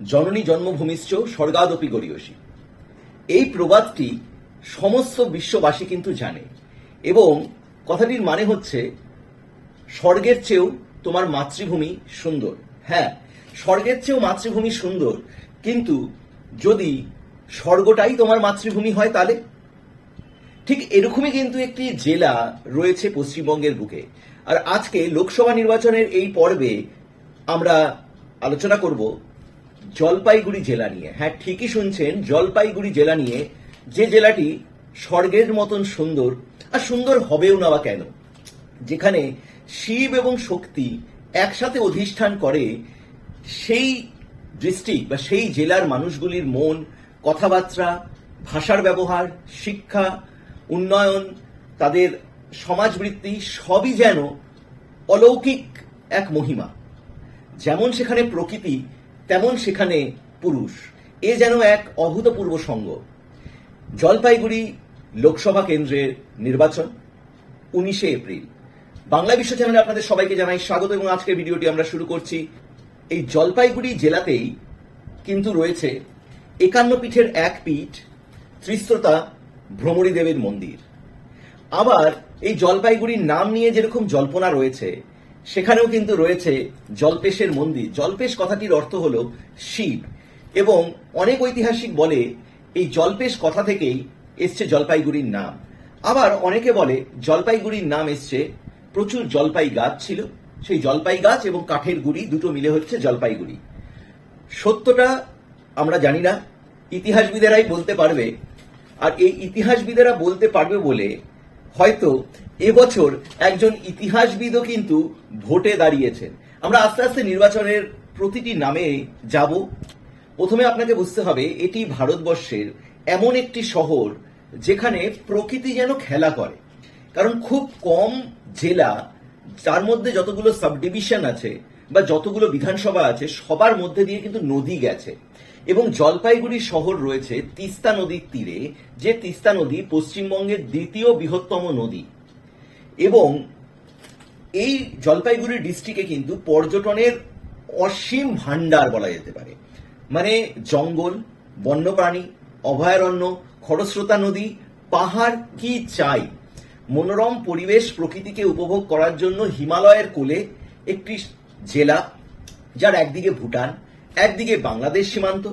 জননী জন্মভূমিশ্চ স্বর্গাদপি গরিয়সী এই প্রবাদটি সমস্ত বিশ্ববাসী কিন্তু জানে এবং কথাটির মানে হচ্ছে, স্বর্গের চেয়েও তোমার মাতৃভূমি সুন্দর। হ্যাঁ স্বর্গের চেয়েও মাতৃভূমি সুন্দর, কিন্তু যদি স্বর্গটাই তোমার মাতৃভূমি হয় তাহলে? ঠিক এরকমই কিন্তু একটি জেলা রয়েছে পশ্চিমবঙ্গের বুকে। আর আজকে লোকসভা নির্বাচনের এই পর্বে আমরা আলোচনা করব জলপাইগুড়ি জেলা নিয়ে। হ্যাঁ ঠিকই শুনছেন, জলপাইগুড়ি জেলা নিয়ে যে জেলাটি স্বর্গের মতন সুন্দর, আর সুন্দর হবেও না বা কেন? যেখানে শিব এবং শক্তি একসাথে অধিষ্ঠান করে, সেই ডিস্ট্রিক্ট বা সেই জেলার মানুষগুলির মন, কথাবার্তা, ভাষার ব্যবহার, শিক্ষা, উন্নয়ন, তাদের সমাজবৃত্তি সবই যেন অলৌকিক এক মহিমা। যেমন সেখানে প্রকৃতি তেমন সেখানে পুরুষ। এ যেন এক অভূতপূর্ব সঙ্গ। জলপাইগুড়ি লোকসভা কেন্দ্রের নির্বাচন, উনিশে এপ্রিল। বাংলা বিশ্ব চ্যানেলে আপনাদের সবাইকে জানাই স্বাগত এবং আজকের ভিডিওটি আমরা শুরু করছি। এই জলপাইগুড়ি জেলাতেই কিন্তু রয়েছে একান্ন পীঠের এক পীঠ ত্রিস্রতা ভ্রমরী দেবীর মন্দির। আবার এই জলপাইগুড়ির নাম নিয়ে যেরকম জল্পনা রয়েছে সেখানেও কিন্তু রয়েছে জলপেশের মন্দির। জলপেশ কথাটির অর্থ হল শিব এবং অনেক ঐতিহাসিক বলে এই জলপেশ কথা থেকেই এসছে জলপাইগুড়ির নাম। আবার অনেকে বলে জলপাইগুড়ির নাম এসছে, প্রচুর জলপাই গাছ ছিল। সেই জলপাই গাছ এবং কাঠের গুড়ি দুটো মিলে হচ্ছে জলপাইগুড়ি। সত্যটা আমরা জানি না, ইতিহাসবিদেরাই বলতে পারবে। আর এই ইতিহাসবিদেরা বলতে পারবে বলে হয়তো এবছর একজন ইতিহাসবিদও কিন্তু ভোটে দাঁড়িয়েছেন। আমরা আস্তে আস্তে নির্বাচনের প্রতিটি নামে যাব। প্রথমে আপনাকে বুঝতে হবে, এটি ভারতবর্ষের এমন একটি শহর যেখানে প্রকৃতি যেন খেলা করে। কারণ খুব কম জেলা যার মধ্যে যতগুলো সাব ডিভিশন আছে বা যতগুলো বিধানসভা আছে, সবার মধ্যে দিয়ে কিন্তু নদী গেছে। এবং জলপাইগুড়ি শহর রয়েছে তিস্তা নদীর তীরে, যে তিস্তা নদী পশ্চিমবঙ্গের দ্বিতীয় বৃহত্তম নদী। এবং এই জলপাইগুড়ি ডিস্ট্রিক্টে কিন্তু পর্যটনের অসীম ভান্ডার বলা যেতে পারে। মানে জঙ্গল, বন্যপ্রাণী, অভয়ারণ্য, খরস্রোতা নদী, পাহাড় কি চাই? মনোরম পরিবেশ প্রকৃতিকে উপভোগ করার জন্য হিমালয়ের কোলে একটি জেলা, যার একদিকে ভুটান, একদিকে বাংলাদেশ সীমান্ত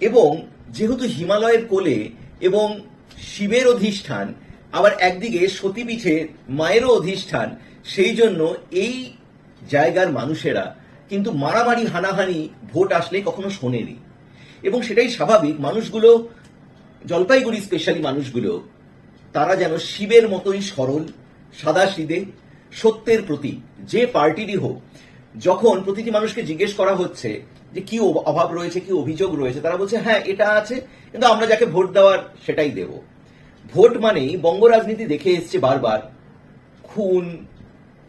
এবং যেহেতু হিমালয়ের কোলে এবং শিবের অধিষ্ঠান আবার একদিকে সতীপীঠের মায়েরও অধিষ্ঠান, সেই জন্য এই জায়গার মানুষেরা কিন্তু মারামারি, হানাহানি, ভোট আসলে কখনো শোনেনি। এবং সেটাই স্বাভাবিক, মানুষগুলো, জলপাইগুড়ি স্পেশালি মানুষগুলো, তারা যেন শিবের মতোই সরল সাদা সিদে সত্যের প্রতি যে পার্টিরই হোক, যখন প্রতিটি মানুষকে জিজ্ঞেস করা হচ্ছে যে কি অভাব রয়েছে, কি অভিযোগ রয়েছে, তারা বলছে হ্যাঁ এটা আছে, কিন্তু আমরা যাকে ভোট দেওয়ার সেটাই দেব। ভোট মানেই বঙ্গ রাজনীতি দেখে এসছে বারবার। খুন,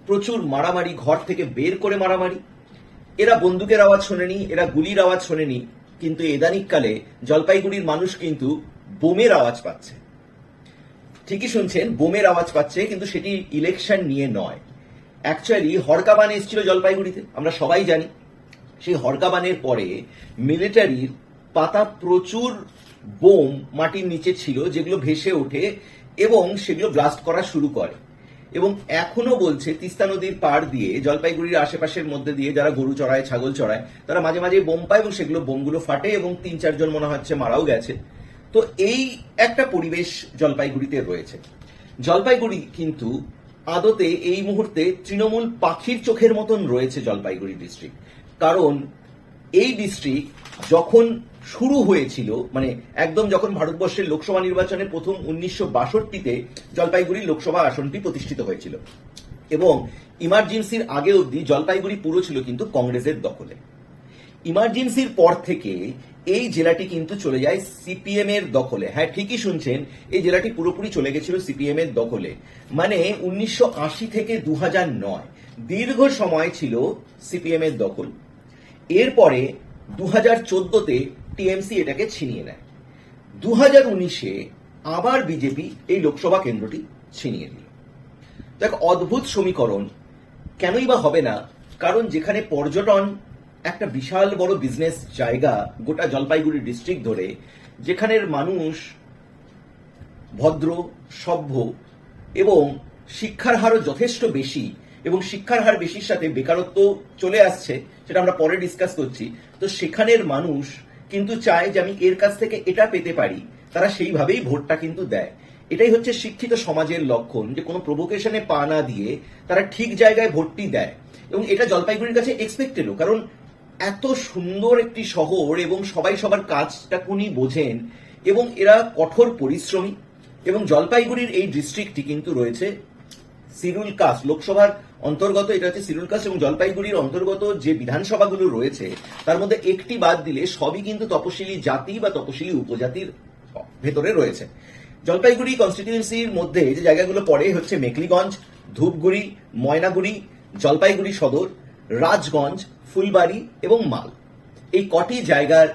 প্রচুর মারামারি, ঘর থেকে বের করে মারামারি। এরা বন্দুকের আওয়াজ শোনেনি, এরা গুলির আওয়াজ শোনেনি, কিন্তু এদানিককালে জলপাইগুড়ির মানুষ কিন্তু বোমের আওয়াজ পাচ্ছে। ঠিকই শুনছেন, বোমের আওয়াজ পাচ্ছে, কিন্তু সেটি ইলেকশন নিয়ে নয়। অ্যাকচুয়ালি হরকাবান এসেছিল জলপাইগুড়িতে, আমরা সবাই জানি। সেই হরকাবানের পরে মিলিটারির পাতা প্রচুর বোম মাটির নিচে ছিল, যেগুলো ভেসে ওঠে এবং সেগুলো ব্লাস্ট করা শুরু করে। এবং এখনও বলছে, তিস্তা নদীর পাড় দিয়ে, জলপাইগুড়ির আশেপাশের মধ্যে দিয়ে যারা গরু চড়ায়, ছাগল চড়ায়, তারা মাঝে মাঝে বোম পায় এবং সেগুলো বোমগুলো ফাটে এবং তিন চারজন মনে হচ্ছে মারাও গেছে। তো এই একটা পরিবেশ জলপাইগুড়িতে রয়েছে। জলপাইগুড়ি কিন্তু আদতে এই মুহূর্তে তৃণমূল পাখির চোখের মতন রয়েছে জলপাইগুড়ি ডিস্ট্রিক্ট কারণ এই ডিস্ট্রিক্ট যখন শুরু হয়েছিল মানে একদম যখন ভারতবর্ষের লোকসভা নির্বাচনে প্রথম উনিশশো বাষট্টিতে জলপাইগুড়ি লোকসভা আসনটি প্রতিষ্ঠিত হয়েছিল এবং ইমার্জেন্সির আগে অবধি জলপাইগুড়ি পুরো ছিল কিন্তু কংগ্রেসের দখলে। ইমার্জেন্সির পর থেকে এই জেলাটি কিন্তু চলে যায় সিপিএম এর দখলে। হ্যাঁ ঠিকই শুনছেন, এই জেলাটি পুরোপুরি চলে গেছিল সিপিএম এর দখলে। মানে উনিশশো আশি থেকে দু দীর্ঘ সময় ছিল সিপিএম এর দখল। এরপরে দু হাজার চোদ্দতে টিএমসি এটাকে ছিনিয়ে নেয়। দু হাজার উনিশে আবার বিজেপি এই লোকসভা কেন্দ্রটি ছিনিয়ে নিল। এক অদ্ভুত সমীকরণ। কেনই বা হবে না? কারণ যেখানে পর্যটন একটা বিশাল বড় বিজনেস জায়গা গোটা জলপাইগুড়ি ডিস্ট্রিক্ট ধরে, যেখানের মানুষ ভদ্র, সভ্য এবং শিক্ষার হারও যথেষ্ট বেশি এবং শিক্ষার হার বেশির সাথে বেকারত্ব চলে আসছে, সেটা আমরা পরে ডিসকাস করছি। তো সেখানের মানুষ কিন্তু চায় যে আমি এর কাছ থেকে এটা পেতে পারি, তারা সেইভাবেই ভোটটা কিন্তু দেয়। এটাই হচ্ছে শিক্ষিত সমাজের লক্ষণ, যে কোনো প্রভোকেশনে পা না দিয়ে তারা ঠিক জায়গায় ভোটটি দেয়। এবং এটা জলপাইগুড়ির কাছে এক্সপেক্টেডও কারণ এত সুন্দর একটি শহর এবং সবাই সবার কাজটা কোনি বোঝেন, এবং এরা কঠোর পরিশ্রমী। এবং জলপাইগুড়ির এই ডিস্ট্রিক্টটি কিন্তু রয়েছে সিরুল কাস্ট লোকসভার অন্তর্গত, এটা হচ্ছে সিরুল কাস্ট এবং জলপাইগুড়ির অন্তর্গত যে বিধানসভাগুলো রয়েছে, তার মধ্যে একটি বাদ দিলে সবই কিন্তু তপশিলি জাতি বা তপশিলি উপজাতির ভেতরে রয়েছে। জলপাইগুড়ি কনস্টিটিউয়েন্সির মধ্যে যে জায়গাগুলো পড়ে হচ্ছে মেকলিগঞ্জ, ধূপগুড়ি, ময়নাগুড়ি, জলপাইগুড়ি সদর, রাজগঞ্জ, ফুলবাড়ি এবং মাল। এই কটি জায়গার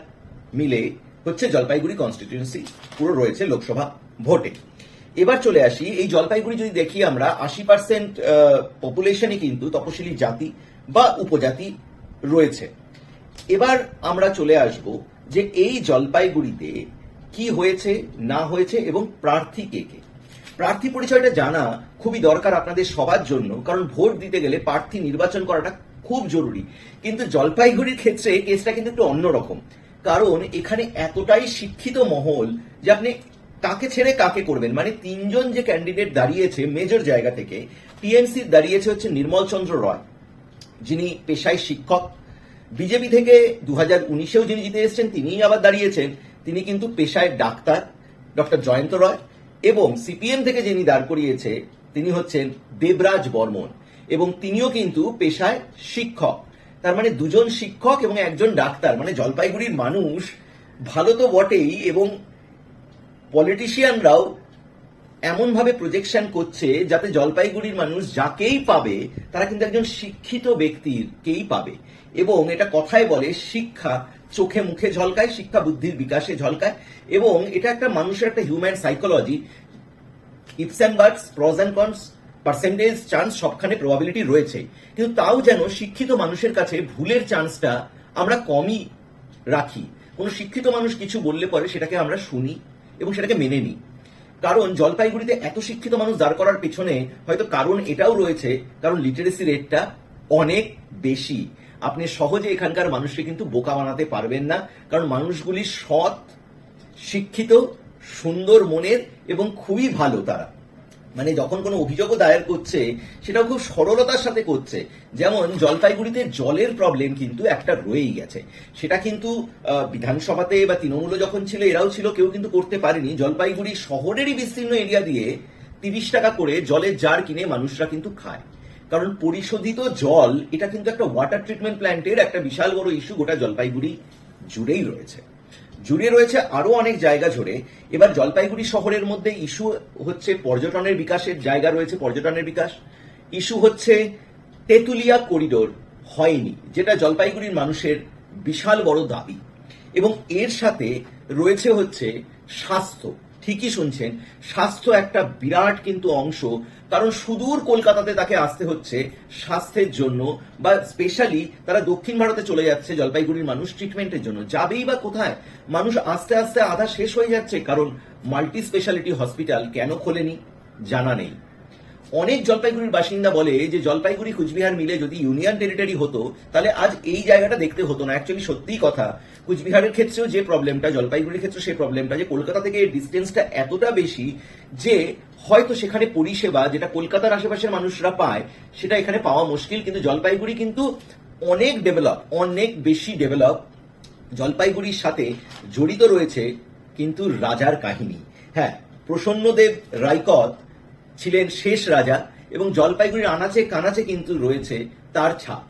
মিলে হচ্ছে জলপাইগুড়ি কনস্টিটিউয়েন্সি পুরো রয়েছে লোকসভা ভোটে। এবার চলে আসি, এই জলপাইগুড়ি যদি দেখি আমরা, আশি পার্সেন্ট পপুলেশনই কিন্তু তপশিলি জাতি বা উপজাতি রয়েছে। এবার আমরা চলে আসব যে এই জলপাইগুড়িতে কি হয়েছে, না হয়েছে এবং প্রার্থী কে কে? প্রার্থী পরিচয়টা জানা খুবই দরকার আপনাদের সবার জন্য, কারণ ভোট দিতে গেলে প্রার্থী নির্বাচন করাটা খুব জরুরি। কিন্তু জলপাইগুড়ির ক্ষেত্রে কেসটা কিন্তু একটু অন্যরকম, কারণ এখানে এতটাই শিক্ষিত মহল যে আপনি কাকে ছেড়ে কাকে করবেন? মানে তিনজন যে ক্যান্ডিডেট দাঁড়িয়েছে মেজর জায়গা থেকে টিএমসি দাঁড়িয়েছে হচ্ছে নির্মল চন্দ্র রয়, যিনি পেশায় শিক্ষক। বিজেপি থেকে দু হাজার উনিশেও যিনি জিতে এসেছেন, তিনিই আবার দাঁড়িয়েছেন। তিনি কিন্তু পেশায় ডাক্তার, ডক্টর জয়ন্ত রয় এবং সিপিএম থেকে যিনি দাঁড় করিয়েছে, তিনি হচ্ছেন দেবরাজ বর্মন এবং তিনিও কিন্তু পেশায় শিক্ষক। তার মানে দুজন শিক্ষক এবং একজন ডাক্তার মানে জলপাইগুড়ির মানুষ ভালো তো বটেই এবং পলিটিশিয়ানরাও এমনভাবে প্রজেকশন করছে যাতে জলপাইগুড়ির মানুষ যাকেই পাবে, তারা কিন্তু একজন শিক্ষিত ব্যক্তির কেই পাবে। এবং এটা কথায় বলে শিক্ষা চোখে মুখে ঝলকায়, শিক্ষা বুদ্ধির বিকাশে ঝলকায়। এবং এটা একটা মানুষের একটা human psychology ifs and buts pros and cons percentage chance সবখানে প্রবাবিলিটি রয়েছে। কিন্তু তাও যেন শিক্ষিত মানুষের কাছে ভুলের চান্সটা আমরা কমই রাখি। কোনো শিক্ষিত মানুষ কিছু বললে পরে সেটাকে আমরা শুনি। এবং সেটাকে মেনে নিই কারণ জলপাইগুড়িতে এত শিক্ষিত মানুষ দাঁড় করার পেছনে হয়তো কারণ এটাও রয়েছে, কারণ লিটারেসি রেটটা অনেক বেশি। আপনি সহজে এখানকার মানুষকে কিন্তু বোকা বানাতে পারবেন না, কারণ মানুষগুলি সৎ, শিক্ষিত, সুন্দর মনের এবং খুবই ভালো তারা। মানে যখন কোনো অভিযোগও দায়ের করছে, সেটাও খুব সরলতার সাথে করছে। যেমন জলপাইগুড়িতে জলের প্রবলেম কিন্তু একটা রয়েই গেছে। সেটা কিন্তু বিধানসভাতে বা তৃণমূল যখন ছিল, এরাও ছিল, কেউ কিন্তু করতে পারেনি। জলপাইগুড়ি শহরেরই বিস্তীর্ণ এরিয়া দিয়ে তিরিশ টাকা করে জলের জার কিনে মানুষরা কিন্তু খায়। কারণ পরিশোধিত জল, এটা কিন্তু একটা ওয়াটার ট্রিটমেন্ট প্ল্যান্টের একটা বিশাল বড় ইস্যু গোটা জলপাইগুড়ি জুড়েই রয়েছে। জুড়ে রয়েছে আরও অনেক জায়গা জুড়ে এবার জলপাইগুড়ি শহরের মধ্যে ইস্যু হচ্ছে পর্যটনের বিকাশের জায়গা রয়েছে পর্যটনের বিকাশ। ইস্যু হচ্ছে তেতুলিয়া করিডোর হয়নি, যেটা জলপাইগুড়ির মানুষের বিশাল বড় দাবি। এবং এর সাথে রয়েছে হচ্ছে স্বাস্থ্য। ঠিকই শুনছেন, স্বাস্থ্য একটা বিরাট কিন্তু অংশ, কারণ সুদূর কলকাতাতে তাকে আসতে হচ্ছে স্বাস্থ্যের জন্য, বা স্পেশালি তারা দক্ষিণ ভারতে চলে যাচ্ছে জলপাইগুড়ির মানুষ ট্রিটমেন্টের জন্য। যাবেই বা কোথায়, মানুষ আস্তে আস্তে আধা শেষ হয়ে যাচ্ছে, কারণ মাল্টি স্পেশালিটি হসপিটাল কেন খোলেনি জানা নেই। অনেক জলপাইগুড়ির বাসিন্দা বলে যে জলপাইগুড়ি কুচবিহার মিলে যদি ইউনিয়ন টেরিটরি হতো, তাহলে আজ এই জায়গাটা দেখতে হতো না। অ্যাকচুয়ালি সত্যিই কথা, কুচবিহারের ক্ষেত্রেও যে প্রবলেমটা জলপাইগুড়ির ক্ষেত্রে সেই প্রবলেমটা যে কলকাতা থেকে ডিস্টেন্সটা এতটা বেশি যে হয়তো সেখানে পরিষেবা যেটা কলকাতার আশেপাশের মানুষরা পায়, সেটা এখানে পাওয়া মুশকিল। কিন্তু জলপাইগুড়ি কিন্তু অনেক ডেভেলপ অনেক বেশি ডেভেলপ জলপাইগুড়ির সাথে জড়িত রয়েছে কিন্তু রাজার কাহিনী। হ্যাঁ প্রসন্নদেব রায়কত ছিলেন শেষ রাজা এবং জলপাইগুড়ির আনাচে কানাচে কিন্তু রয়েছে তার ছাপ।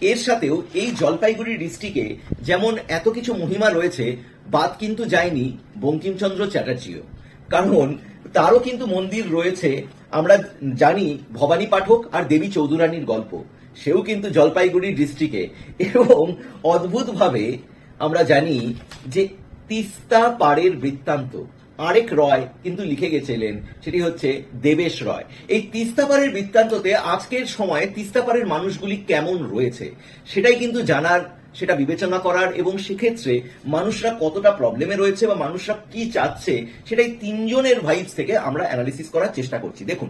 এর সাথেও এই জলপাইগুড়ি ডিস্ট্রিক্টে যেমন এত কিছু মহিমা রয়েছে, বাদ কিন্তু যায়নি বঙ্কিমচন্দ্র চ্যাটার্জিও। কারণ তারও কিন্তু মন্দির রয়েছে, আমরা জানি ভবানী পাঠক আর দেবী চৌধুরানীর গল্প। সেও কিন্তু জলপাইগুড়ি ডিস্ট্রিক্টে। এবং অদ্ভুতভাবে আমরা জানি যে তিস্তা পাড়ের বৃত্তান্ত আরেক রয় কিন্তু লিখে গেছিলেন, সেটি হচ্ছে দেবেশ রয়। এই তিস্তাপাড়ের বৃত্তান্ততে আজকের সময়ে তিস্তাপাড়ের মানুষগুলি কেমন রয়েছে, সেটাই কিন্তু জানার, সেটা বিবেচনা করার এবং সেক্ষেত্রে মানুষরা কতটা প্রবলেমে রয়েছে বা মানুষরা কি চাচ্ছে, সেটাই তিনজনের ভাইবস থেকে আমরা অ্যানালিসিস করার চেষ্টা করছি। দেখুন,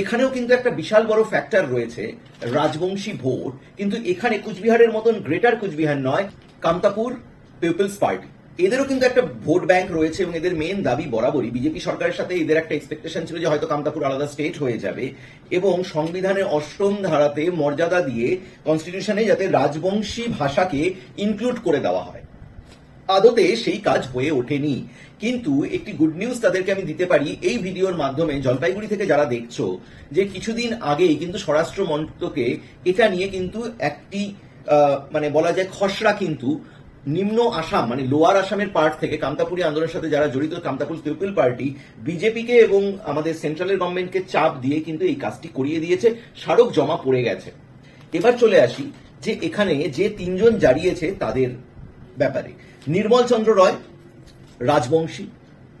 এখানেও কিন্তু একটা বিশাল বড় ফ্যাক্টর রয়েছে, রাজবংশী ভোট, কিন্তু এখানে কুচবিহারের মতন গ্রেটার কুচবিহার নয় কামতাপুর পিপলস পার্টি এদেরও কিন্তু একটা ভোট ব্যাংক রয়েছে এবং এদের মেন দাবি বরাবরই বিজেপি সরকারের সাথে এদের একটা এক্সপেকটেশন ছিল যে হয়তো কামতাপুর আলাদা স্টেট হয়ে যাবে এবং সংবিধানের অষ্টম ধারাতে মর্যাদা দিয়ে কনস্টিটিউশনে যাতে রাজবংশী ভাষাকে ইনক্লুড করে দেওয়া হয়। আদতে সেই কাজ হয়ে ওঠেনি। কিন্তু একটি গুড নিউজ তাদেরকে আমি দিতে পারি, এই ভিডিওর মাধ্যমে জলপাইগুড়ি থেকে যারা দেখছ, যে কিছুদিন আগেই কিন্তু স্বরাষ্ট্র মন্ত্রকে এটা নিয়ে কিন্তু একটি মানে বলা যায় খসড়া কিন্তু নিম্ন আসাম মানে লোয়ার আসামের পার্ট থেকে কামতাপুরি আন্দোলনের সাথে যারা জড়িত, কামতাপুর পিপল পার্টি বিজেপিকে এবং আমাদের সেন্ট্রালের গভর্নমেন্টকে চাপ দিয়ে কিন্তু এই কাজটি করিয়ে দিয়েছে। স্মারক জমা পড়ে গেছে। এবার চলে আসি যে এখানে যে তিনজন জারিয়েছে তাদের ব্যাপারে। নির্মল চন্দ্র রয়, রাজবংশী।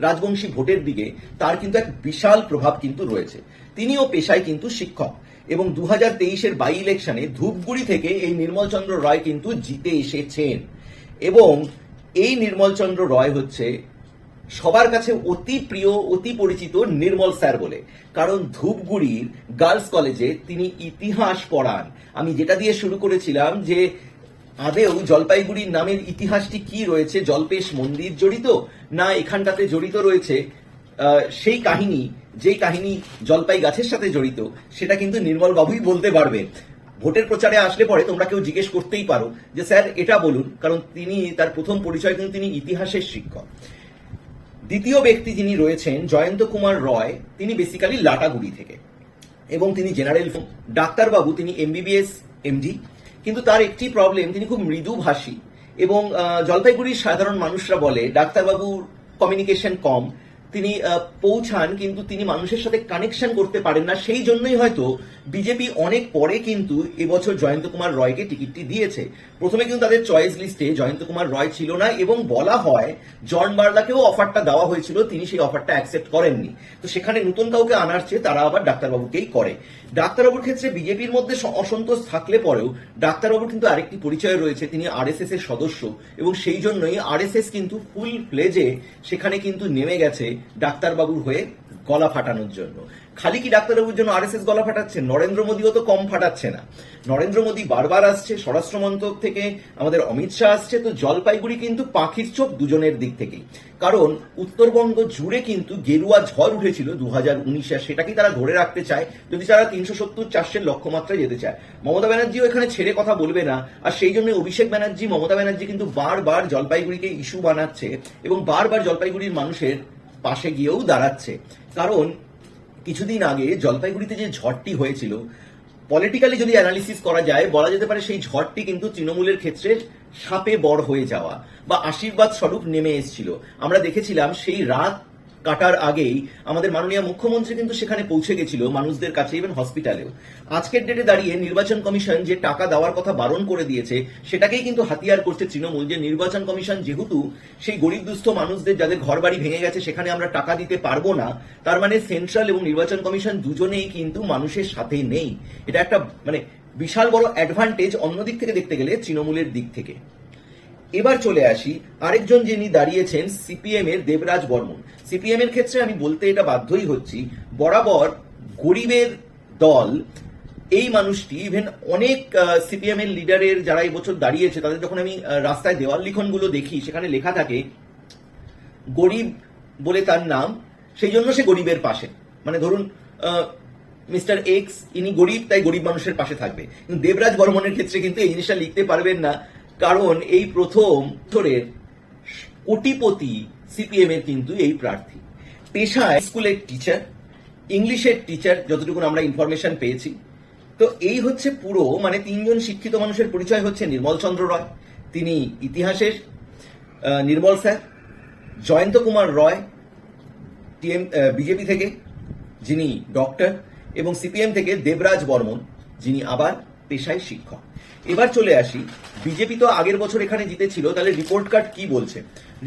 রাজবংশী ভোটের দিকে তার কিন্তু এক বিশাল প্রভাব কিন্তু রয়েছে। তিনিও পেশায় কিন্তু শিক্ষক এবং দু হাজার তেইশের বাই ইলেকশনে ধূপগুড়ি থেকে এই নির্মল চন্দ্র রায় কিন্তু জিতে এসেছেন। এবং এই নির্মল চন্দ্র রয় হচ্ছে সবার কাছে অতি প্রিয়, অতি পরিচিত নির্মল স্যার বলে। কারণ ধূপগুড়ির গার্লস কলেজে তিনি ইতিহাস পড়ান। আমি যেটা দিয়ে শুরু করেছিলাম যে, আদেও জলপাইগুড়ির নামের ইতিহাসটি কি রয়েছে? জলপেশ মন্দির জড়িত? না এখানটাতে জড়িত রয়েছে? সেই কাহিনী, যেই কাহিনী জলপাই গাছের সাথে জড়িত, সেটা কিন্তু নির্মল বাবুই বলতে পারবেন। ভোটের প্রচারে আসলে পরে তোমরা কেউ জিজ্ঞেস করতেই পারো যে, স্যার, এটা বলুন। কারণ তিনি, তার প্রথম পরিচয় কিন্তু তিনি ইতিহাসের শিক্ষক। দ্বিতীয় ব্যক্তি যিনি রয়েছেন, জয়ন্ত কুমার রয়, তিনি বেসিক্যালি লাটাগুড়ি থেকে। এবং তিনি জেনারেল ডাক্তারবাবু, তিনি এমবিবিএস এমডি কিন্তু তার একটি প্রবলেম তিনি খুব মৃদুভাষী। এবং জলপাইগুড়ির সাধারণ মানুষরা বলে, ডাক্তারবাবুর কমিউনিকেশন কম। তিনি পৌঁছান, কিন্তু তিনি মানুষের সাথে কানেকশন করতে পারেন না। সেই জন্যই হয়তো বিজেপি অনেক পরে কিন্তু এবছর জয়ন্ত কুমার রয়কে টিকিটটি দিয়েছে। প্রথমে কিন্তু তাদের চয়েস লিস্টে জয়ন্ত কুমার রয় ছিল না এবং বলা হয় জন বার্লাকেও অফারটা দেওয়া হয়েছিল, তিনি সেই অফারটা অ্যাকসেপ্ট করেননি। তো সেখানে নতুন কাউকে আনার চেয়ে তারা আবার ডাক্তারবাবুকেই করে। ডাক্তারবাবুর ক্ষেত্রে বিজেপির মধ্যে অসন্তোষ থাকলে পরেও ডাক্তারবাবুর কিন্তু আরেকটি পরিচয় রয়েছে, তিনি আরএসএস এর সদস্য এবং সেই জন্যই আরএসএস কিন্তু ফুল প্লেজে সেখানে কিন্তু নেমে গেছে ডাক্তারবাবুর হয়ে গলা ফাটানোর জন্য। খালি কি ডাক্তারবাবুর জন্য আরএসএস গলা ফাটাচ্ছে? নরেন্দ্র মোদীও তো কম ফাটাচ্ছে না। নরেন্দ্র মোদী বারবার আসছে স্বরাষ্ট্র মন্ত্রক থেকে আমাদের অমিত শাহ আসছে, তো জলপাইগুড়ি কিন্তু পাখির চোখ দুজনের দিক থেকেই। কারণ উত্তরবঙ্গ জুড়ে কিন্তু গেরুয়া ঝড় উঠেছিল দু হাজার উনিশে সেটাকেই তারা ধরে রাখতে চায়? যদি তারা তিনশো সত্তর চারশের লক্ষ্যমাত্রায় যেতে চায়। মমতা ব্যানার্জিও এখানে ছেড়ে কথা বলবে না, আর সেই জন্য অভিষেক ব্যানার্জি, মমতা ব্যানার্জি কিন্তু বারবার জলপাইগুড়িকে ইস্যু বানাচ্ছে এবং বারবার জলপাইগুড়ির মানুষের পাশে গিয়েও দাঁড়াচ্ছে। কারণ কিছুদিন আগে জলপাইগুড়িতে যে ঝড়টি হয়েছিল পলিটিক্যালি যদি অ্যানালিসিস করা যায়, বলা যেতে পারে সেই ঝড়টি কিন্তু তৃণমূলের ক্ষেত্রে সাপে বড় হয়ে যাওয়া বা আশীর্বাদ স্বরূপ নেমে এসেছিল। আমরা দেখেছিলাম সেই রাত কাটার আগেই আমাদের মাননীয় মুখ্যমন্ত্রী কিন্তু সেখানে পৌঁছে গেছিল, মানুষদের কাছে ইভেন হসপিটালেও আজকের ডেটে দাঁড়িয়ে নির্বাচন কমিশন যে টাকা দেওয়ার কথা বারণ করে দিয়েছে, সেটাকেই কিন্তু হাতিয়ার করছে তৃণমূল যে নির্বাচন কমিশন যেহেতু সেই গরিব দুস্থ মানুষদের যাদের ঘর বাড়ি ভেঙে গেছে, সেখানে আমরা টাকা দিতে পারব না। তার মানে সেন্ট্রাল এবং নির্বাচন কমিশন দুজনেই কিন্তু মানুষের সাথে নেই। এটা একটা মানে বিশাল বড় অ্যাডভান্টেজ অন্যদিক থেকে দেখতে গেলে তৃণমূলের দিক থেকে। এবার চলে আসি আরেকজন যিনি দাঁড়িয়েছেন সিপিএম এর দেবরাজ বর্মন। সিপিএম এর ক্ষেত্রে আমি বলতে এটা বাধ্যই হচ্ছি, বরাবর গরিবের দল, এই মানুষটি ইভেন অনেক সিপিএম এর লিডারের যারা এই বছর দাঁড়িয়েছে, তাদের যখন আমি রাস্তায় দেওয়াল লিখনগুলো দেখি, সেখানে লেখা থাকে, গরিব বলে তার নাম, সেই জন্য সে গরিবের পাশে। মানে ধরুন মিস্টার এক্স, ইনি গরিব, তাই গরিব মানুষের পাশে থাকবে। কিন্তু দেবরাজ বর্মনের ক্ষেত্রে কিন্তু এই জিনিসটা লিখতে পারবেন না। কারণ এই প্রথম ধরের কোটিপতি সিপিএম এর কিন্তু এই প্রার্থী। পেশায় স্কুলের টিচার ইংলিশের টিচার যতটুকু আমরা ইনফরমেশন পেয়েছি। তো এই হচ্ছে পুরো মানে তিনজন শিক্ষিত মানুষের পরিচয় হচ্ছে নির্মল চন্দ্র রয়, তিনি ইতিহাসের Nirmal sir, Joyanta Kumar Roy, TM BJP থেকে, যিনি ডক্টর এবং সিপিএম থেকে দেবরাজ বর্মন, যিনি আবার পেশায় শিক্ষক। এবার চলে আসি। বিজেপি তো আগের বছর এখানে জিতেছিল, তাহলে রিপোর্ট কার্ড কি বলছে?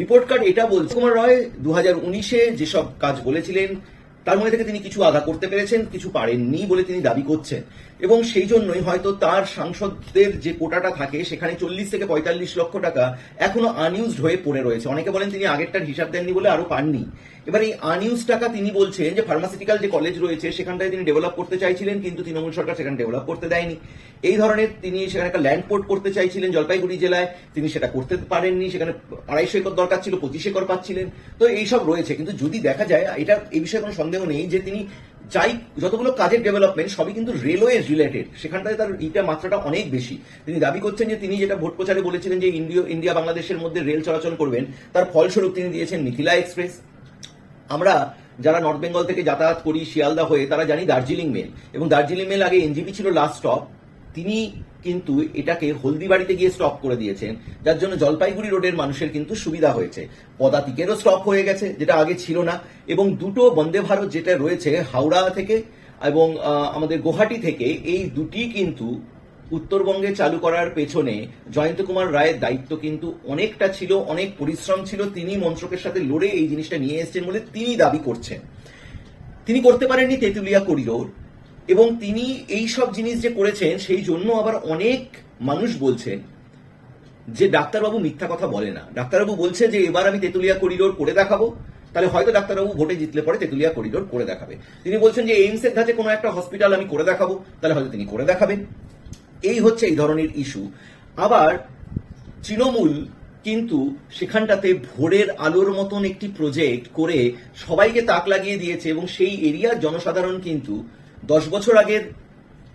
রিপোর্ট কার্ড এটা বলছে, কুমার রয় দু হাজার উনিশে যেসব কাজ বলেছিলেন তার মধ্যে থেকে তিনি কিছু আগা করতে পেরেছেন, কিছু পারেননি বলে তিনি দাবি করছেন। এবং সেই জন্যই হয়তো তার সাংসদদের যে কোটাটা থাকে, সেখানে চল্লিশ থেকে পঁয়তাল্লিশ লক্ষ টাকা এখনও আনইউজড হয়ে পড়ে রয়েছে। অনেকে বলেন তিনি আগেরটার হিসাব দেননি বলে আরও পাননি। এবার এই আনইউজ টাকা তিনি বলছেন যে ফার্মাসিউটিক্যাল যে কলেজ রয়েছে, সেখানটায় তিনি ডেভেলপ করতে চাইছিলেন, কিন্তু তৃণমূল সরকার সেখানে ডেভেলপ করতে দেয়নি। এই ধরনের তিনি সেখানে একটা ল্যান্ড পোর্ট করতে চাইছিলেন জলপাইগুড়ি জেলায়। তিনি সেটা করতে পারেননি, সেখানে আড়াইশো একর দরকার ছিল, পঁচিশ একর পাচ্ছিলেন। তো এইসব রয়েছে। কিন্তু যদি দেখা যায়, এটা, এই বিষয়ে কোনো সন্দেহ নেই যে তিনি যাই যতগুলো কাজের ডেভেলপমেন্ট সবই কিন্তু রেলওয়ে রিলেটেড সেখানটায় তার ইটা মাত্রাটা অনেক বেশি। তিনি দাবি করছেন যে তিনি যেটা ভোট প্রচারে বলেছিলেন যে ইন্ডিয়া ইন্ডিয়া বাংলাদেশের মধ্যে রেল চলাচল করবেন, তার ফলস্বরূপ তিনি দিয়েছেন মিথিলা এক্সপ্রেস আমরা যারা নর্থ বেঙ্গল থেকে যাতায়াত করি, শিয়ালদা হয়ে, তারা জানি দার্জিলিং মেল এবং দার্জিলিং মেল আগে এনজিপি ছিল লাস্ট স্টপ তিনি কিন্তু এটাকে হলদিবাড়িতে গিয়ে স্টপ করে দিয়েছেন যার জন্য জলপাইগুড়ি রোডের মানুষের কিন্তু সুবিধা হয়েছে। পদাতিকেরও স্টপ হয়ে গেছে, যেটা আগে ছিল না। এবং দুটো বন্দে ভারত যেটা রয়েছে, হাওড়া থেকে এবং আমাদের গুয়াহাটি থেকে, এই দুটি কিন্তু উত্তরবঙ্গে চালু করার পেছনে জয়ন্ত কুমার রায়ের দায়িত্ব কিন্তু অনেকটা ছিল, অনেক পরিশ্রম ছিল। তিনি মন্ত্রকের সাথে লড়ে এই জিনিসটা নিয়ে এসেছেন বলে তিনি দাবি করছেন। তিনি করতে পারেননি তেঁতুলিয়া করিডোর। এবং তিনি এই সব জিনিস যে করেছেন, সেই জন্য আবার অনেক মানুষ বলছেন যে ডাক্তারবাবু মিথ্যা কথা বলে না। ডাক্তারবাবু বলছে যে, এবার আমি তেঁতুলিয়া করিডোর করে দেখাবো। তাহলে হয়তো ডাক্তারবাবু ভোটে জিতলে পরে তেঁতুলিয়া করিডোর করে দেখাবে। তিনি বলছেন যে, এইমসের ধাঁচে কোনো একটা হসপিটাল আমি করে দেখাবো। তাহলে হয়তো তিনি করে দেখাবেন। এই হচ্ছে এই ধরনের ইস্যু। আবার তৃণমূল কিন্তু সেখানটাতে ভোরের আলোর মতন একটি প্রজেক্ট করে সবাইকে তাক লাগিয়ে দিয়েছে এবং সেই এরিয়ার জনসাধারণ কিন্তু দশ বছর আগের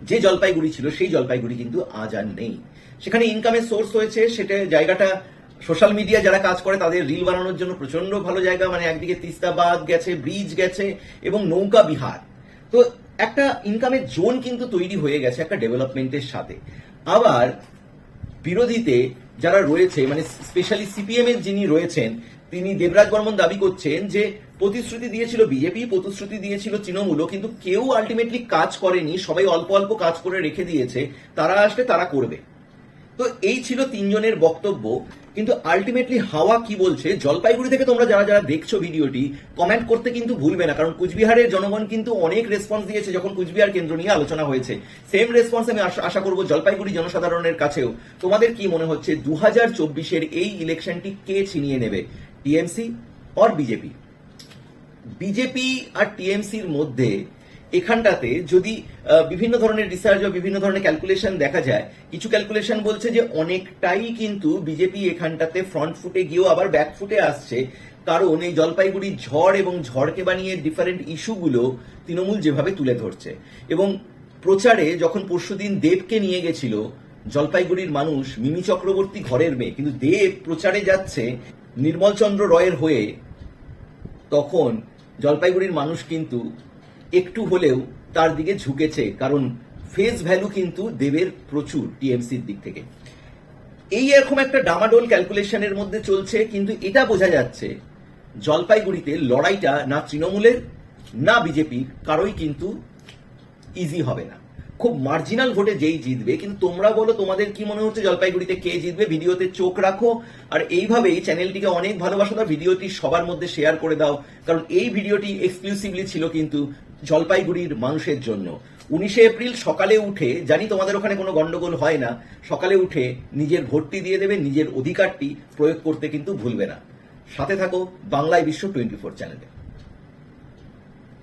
যে জলপাইগুড়ি ছিল, সেই জলপাইগুড়ি কিন্তু আজ আর নেই। সেখানে ইনকামের সোর্স হয়েছে, সেটা জায়গাটা সোশ্যাল মিডিয়া যারা কাজ করে, তাদের রিল বানানোর জন্য প্রচণ্ড ভালো জায়গা মানে একদিকে তিস্তাবাদ গেছে ব্রিজ গেছে, এবং নৌকা বিহার। তো একটা ইনকামের জোন কিন্তু তৈরি হয়ে গেছে একটা ডেভেলপমেন্টের সাথে। আবার বিরোধীতে যারা রয়েছে মানে স্পেশালি সিপিএম এর যিনি রয়েছেন তিনি দেবরাজ বর্মন দাবি করছেন যে প্রতিশ্রুতি দিয়েছিল বিজেপি, প্রতিশ্রুতি দিয়েছিল তৃণমূলও, কিন্তু কেউ আলটিমেটলি কাজ করেনি, সবাই অল্প অল্প কাজ করে রেখে দিয়েছে, তারা আসলে তারা করবে। তো এই ছিল তিনজনের বক্তব্য, কিন্তু আলটিমেটলি হাওয়া কি বলছে, জলপাইগুড়ি থেকে তোমরা যারা যারা দেখছ ভিডিওটি কমেন্ট করতে কিন্তু ভুলবে না, কারণ কুচবিহারের জনগণ কিন্তু অনেক রেসপন্স দিয়েছে যখন কুচবিহার কেন্দ্র নিয়ে আলোচনা হয়েছে। সেম রেসপন্স আমি আশা- আশা করব জলপাইগুড়ি জনসাধারণের কাছেও। তোমাদের কি মনে হচ্ছে দু হাজার চব্বিশের এই ইলেকশনটি কে ছিনিয়ে নেবে? TMC or BJP. বিজেপি আর টিএমসির মধ্যে এখানটাতে যদি বিভিন্ন ধরনের রিসার্চ বা বিভিন্ন ধরনের ক্যালকুলেশন দেখা যায়, কিছু ক্যালকুলেশন বলছে যে অনেকটাই কিন্তু বিজেপি এখানটাতে ফ্রন্ট ফুটে গিয়েও আবার ব্যাক ফুটে আসছে। কারণ এই জলপাইগুড়ি ঝড় এবং ঝড়কে বানিয়ে ডিফারেন্ট ইস্যুগুলো তৃণমূল যেভাবে তুলে ধরছে। এবং প্রচারে যখন পরশুদিন দেবকে নিয়ে গেছিল, জলপাইগুড়ির মানুষ মিমি চক্রবর্তী ঘরের মেয়ে, কিন্তু দেব প্রচারে যাচ্ছে নির্মলচন্দ্র রয়ের হয়ে তখন জলপাইগুড়ির মানুষ কিন্তু একটু হলেও তার দিকে ঝুঁকেছে, কারণ ফেস ভ্যালু কিন্তু দেবের প্রচুর টিএমসির দিক থেকে। এই এরকম একটা ডামাডোল ক্যালকুলেশনের মধ্যে চলছে, কিন্তু এটা বোঝা যাচ্ছে জলপাইগুড়িতে লড়াইটা না তৃণমূলের, না বিজেপির, কারোই কিন্তু ইজি হবে না। খুব মার্জিনাল ভোটে যেই জিতবে, কিন্তু তোমরা বলো তোমাদের কি মনে হচ্ছে জলপাইগুড়িতে কে জিতবে, ভিডিওতে চোখ রাখো। আর এইভাবেই চ্যানেলটিকে অনেক ভালোবাসা দাও ভিডিওটি সবার মধ্যে শেয়ার করে দাও, কারণ এই ভিডিওটি এক্সক্লুসিভলি ছিল কিন্তু জলপাইগুড়ির মানুষের জন্য। উনিশে এপ্রিল সকালে উঠে, জানি তোমাদের ওখানে কোনো গন্ডগোল হয় না, সকালে উঠে নিজের ভোটটি দিয়ে দেবে, নিজের অধিকারটি প্রয়োগ করতে কিন্তু ভুলবে না। সাথে থাকো বাংলায় বিশ্ব টোয়েন্টি ফোর চ্যানেলে।